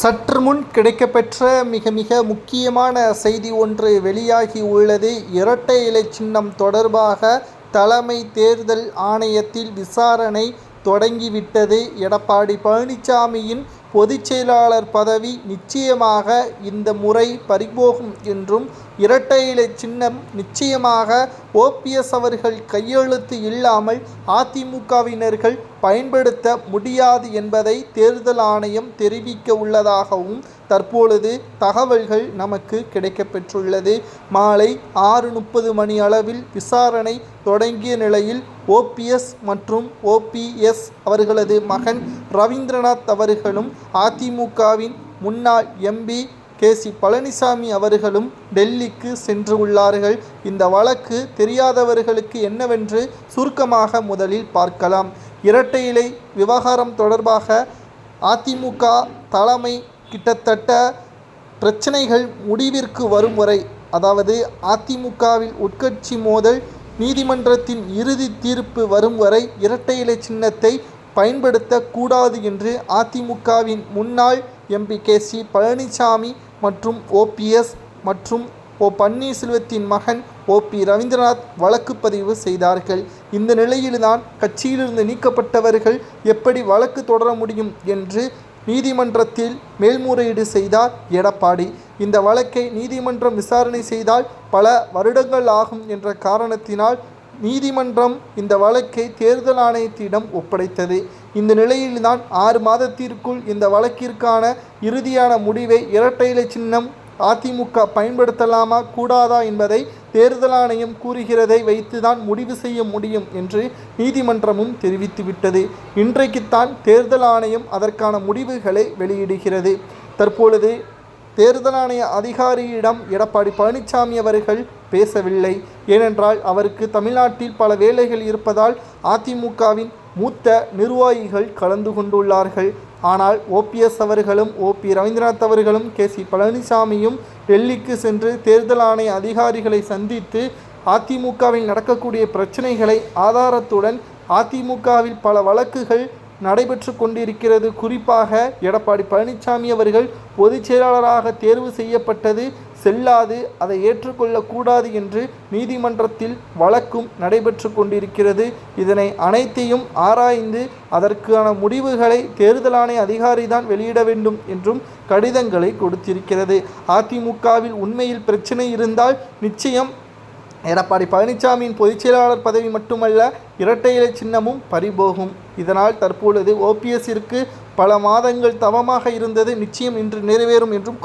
சற்று முன் கிடைக்கப்பெற்ற மிக மிக முக்கியமான செய்தி ஒன்று வெளியாகி உள்ளது. இரட்டை இலை சின்னம் தொடர்பாக தலைமை தேர்தல் ஆணையத்தில் விசாரணை தொடங்கிவிட்டது. எடப்பாடி பழனிசாமியின் பொதுச் செயலாளர் பதவி நிச்சயமாக இந்த முறை பறிபோகும் என்றும் இரட்டை இலை சின்னம் நிச்சயமாக ஓபிஎஸ் அவர்கள் கையெழுத்து இல்லாமல் அதிமுகவினர்கள் பயன்படுத்த முடியாது என்பதை தேர்தல் ஆணையம் தெரிவிக்க உள்ளதாகவும் தற்பொழுது தகவல்கள் நமக்கு கிடைக்கப்பெற்றுள்ளது. மாலை ஆறு முப்பது மணி அளவில் விசாரணை தொடங்கிய நிலையில் ஓபிஎஸ் மற்றும் ஓபிஎஸ் அவர்களது மகன் ரவீந்திரநாத் அவர்களும் அதிமுகவின் முன்னாள் எம்பி கே. சி. பழனிசாமி அவர்களும் டெல்லிக்கு சென்று உள்ளார்கள். இந்த வழக்கு தெரியாதவர்களுக்கு என்னவென்று சுருக்கமாக முதலில் பார்க்கலாம். இரட்டை இலை விவகாரம் தொடர்பாக அதிமுக தலைமை கிட்டத்தட்ட பிரச்சனைகள் முடிவிற்கு வரும் வரை அதாவது அதிமுகவில் உட்கட்சி மோதல் நீதிமன்றத்தின் இறுதி தீர்ப்பு வரும் வரை இரட்டை இலை சின்னத்தை பயன்படுத்தக்கூடாது என்று அதிமுகவின் முன்னாள் எம்பி கே சி பழனிசாமி மற்றும் ஓபிஎஸ் மற்றும் ஓ பன்னீர்செல்வத்தின் மகன் ஓ பி ரவீந்திரநாத் வழக்கு பதிவு செய்தார்கள். இந்த நிலையில்தான் கட்சியிலிருந்து நீக்கப்பட்டவர்கள் எப்படி வழக்கு தொடர முடியும் என்று நீதிமன்றத்தில் மேல்முறையீடு செய்தார் எடப்பாடி. இந்த வழக்கை நீதிமன்றம் விசாரணை செய்தால் பல வருடங்கள் ஆகும் என்ற காரணத்தினால் நீதிமன்றம் இந்த வழக்கை தேர்தல் ஆணையத்திடம் ஒப்படைத்தது. இந்த நிலையில்தான் ஆறு மாதத்திற்குள் இந்த வழக்கிற்கான இறுதியான முடிவை இரட்டை சின்னம் அதிமுக பயன்படுத்தலாமா கூடாதா என்பதை தேர்தல் ஆணையம் கூறுகிறதை வைத்துதான் முடிவு செய்ய முடியும் என்று நீதிமன்றமும் தெரிவித்துவிட்டது. இன்றைக்குத்தான் தேர்தல் ஆணையம் அதற்கான முடிவுகளை வெளியிடுகிறது. தற்பொழுது தேர்தல் ஆணைய அதிகாரியிடம் எடப்பாடி பழனிசாமி அவர்கள் பேசவில்லை. ஏனென்றால் அவருக்கு தமிழ்நாட்டில் பல வேலைகள் இருப்பதால் அதிமுகவின் மூத்த நிர்வாகிகள் கலந்து கொண்டுள்ளார்கள். ஆனால் ஓபிஎஸ் அவர்களும் ஓபி ரவீந்திரநாத் அவர்களும் கே சி பழனிசாமியும் டெல்லிக்கு சென்று தேர்தல் ஆணைய அதிகாரிகளை சந்தித்து அதிமுகவில் நடக்கக்கூடிய பிரச்சனைகளை ஆதாரத்துடன் அதிமுகவில் பல வழக்குகள் நடைபெற்று கொண்டிருக்கிறது. குறிப்பாக எடப்பாடி பழனிசாமி அவர்கள் பொதுச் செயலாளராக தேர்வு செய்யப்பட்டது செல்லாது அதை ஏற்றுக்கொள்ளக்கூடாது என்று நீதிமன்றத்தில் வழக்கும் நடைபெற்று கொண்டிருக்கிறது. இதனை அனைத்தையும் ஆராய்ந்து அதற்கான முடிவுகளை தேர்தல் ஆணைய அதிகாரிதான் வெளியிட வேண்டும் என்றும் கடிதங்களை கொடுத்திருக்கிறது. அதிமுகவில் உண்மையில் பிரச்சனை இருந்தால் நிச்சயம் எடப்பாடி பழனிசாமியின் பொதுச் செயலாளர் பதவி மட்டுமல்ல இரட்டை இலை சின்னமும் பறிபோகும். இதனால் தற்பொழுது ஓபிஎஸ்ஸிற்கு பல மாதங்கள் தவமாக இருந்தது நிச்சயம் இன்று நிறைவேறும் என்றும்